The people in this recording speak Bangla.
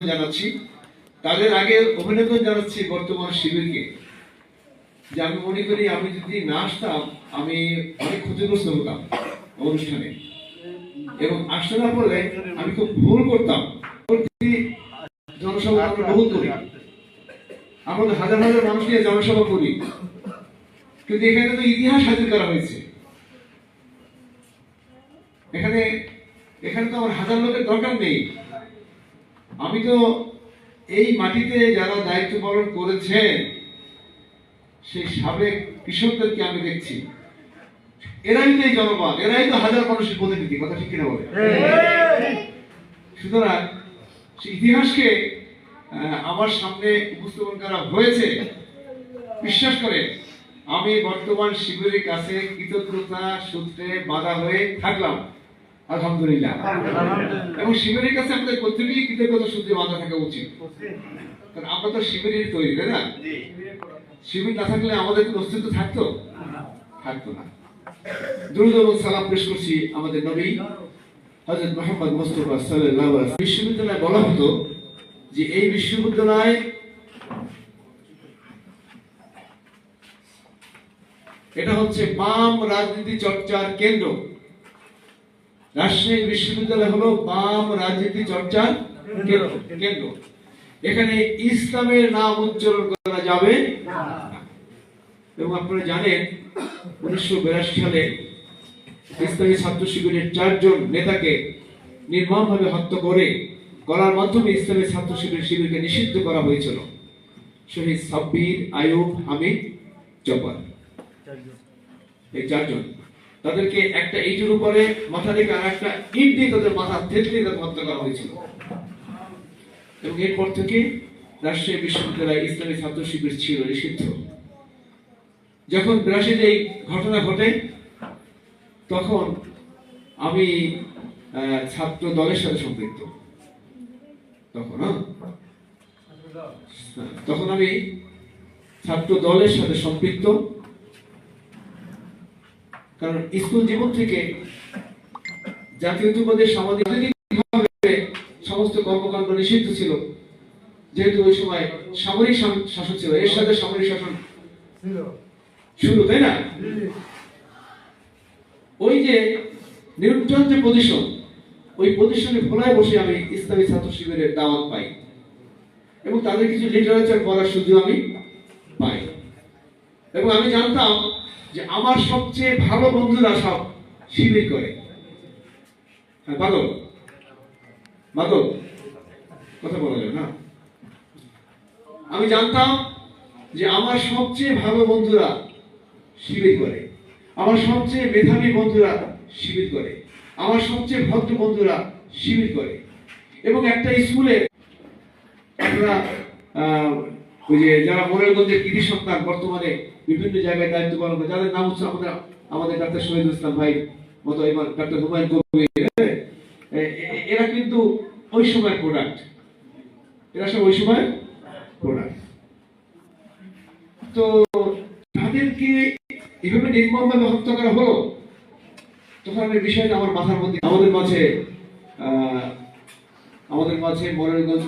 জানাচ্ছি। তাদের আগে অভিনন্দন জানাচ্ছি বর্তমান শিবিরকে। যে আমি মনে করি আমি যদি না আসতাম, আমি অনেক ক্ষতিগ্রস্ত হতাম অনুষ্ঠানে। এবং আসতে না পারলে আমি খুব ভুল করতাম। জনসভা আমরা বহু জনসভা করি। কিন্তু এখানে তো ইতিহাস হাজির করা হয়েছে। এখানে এখানে তো আমার হাজার লোকের দরকার নেই। আমি তো এই মাটিতে যারা দায়িত্ব পালন করেছেন সেই সাবেক কৃষকদেরকে আমি দেখছি। এরাই তো এই জনগণ এরাই তো হাজার মানুষের প্রতিনিধি কথা ঠিক কিনা বলে? সুতরাং সেই ইতিহাসকে আহ, আমার সামনে উপস্থাপন করা হয়েছে। বিশ্বাস করে আমি বর্তমান শিবিরের কাছে কৃতজ্ঞতা সূত্রে বাধা হয়ে থাকলাম। আলহামদুলিল্লাহ। এবং শিবিরের কাছে আমাদের প্রত্যেকেই কৃতজ্ঞতা সূত্রে বাধা থাকা উচিত। কারণ আমরা তো শিবিরের তৈরি তাই না? শিবির না থাকলে আমাদের কোনো অস্তিত্ব থাকতো? থাকতো না। দ্রুত এবং সালাম পেশ করছি আমাদের নবী হযরত মোহাম্মদ মুস্তাফা সাল্লাল্লাহু বিশ্ববিদ্যালয়ে বলা হতো যে এই বিশ্ববিদ্যালয় এটা হচ্ছে বাম রাজনীতি চর্চার কেন্দ্র। রাজশাহী বিশ্ববিদ্যালয় হলো বাম রাজনীতি চর্চার কেন্দ্র এখানে ইসলামের নাম উচ্চারণ করা যাবে এবং আপনারা জানেন, উনিশশো সালে ইসলামী ছাত্র শিবিরের চারজন নেতাকে নির্মমভাবে হত্যা করে করার মাধ্যমে ইসলামী ছাত্র শিবির শিবিরকে নিষিদ্ধ করা হয়েছিল। শহীদ সাব্বির আয়ুব হামিদ জব্বার। এই চারজন। তাদেরকে একটা ইটের উপরে মাথা রেখে আর একটা ইট দিয়ে তাদের মাথা থেতলে তাদের হত্যা করা হয়েছিল। এবং এরপর থেকে রাজশাহী বিশ্ববিদ্যালয় ইসলামী ছাত্র শিবির ছিল নিষিদ্ধ। যখন বিরাশিতে এই ঘটনা ঘটে তখন আমি ছাত্র দলের সাথে সম্পৃক্ত। তখন হ্যাঁ? হ্যাঁ, তখন আমি ছাত্র দলের সাথে সম্পৃক্ত। কারণ স্কুল জীবন থেকে জাতীয়তাবাদের সামাজিক রাজনৈতিকভাবে সমস্ত কর্মকাণ্ড নিষিদ্ধ ছিল। যেহেতু ওই সময় সামরিক শাসন- ছিল এর সাথে সামরিক শাসন শুরু তাই না? ওই যে নিউট্রাল যে পজিশন ওই পজিশনে ভোলায় বসে আমি ইসলামী ছাত্র শিবিরের দাওয়াত পাই। এবং তাদের কিছু লিটারেচার পড়ার সুযোগ আমি এবং আমি জানতাম যে আমার সবচেয়ে ভালো বন্ধুরা সব শিবির করে। হ্যাঁ বাদল বাদল কথা বলা যাবে না। আমি জানতাম যে আমার সবচেয়ে ভালো বন্ধুরা শিবির করে। আমার সবচেয়ে মেধাবী বন্ধুরা শিবির করে। আমার সবচেয়ে ভদ্র বন্ধুরা শিবির করে। এবং একটা স্কুলে আমরা ওই যে যারা মোরেলগঞ্জের কৃতি সন্তান বর্তমানে বিভিন্ন জায়গায় দায়িত্ব পালন যাদের নাম হচ্ছে আমাদের আমাদের ডাক্তার ইসলাম ভাই, মতো এবার ডাক্তার হুমায়ুন হ্যাঁ? এরা কিন্তু ওই প্রোডাক্ট এরা সব ওই প্রোডাক্ট তো তাদেরকে এভাবে নির্মমভাবে হত্যা করা হলো, তখন আমি বিষয়টা আমার মাথার মধ্যে, আমাদের মাঝে আমাদের মাঝে মোরেলগঞ্জ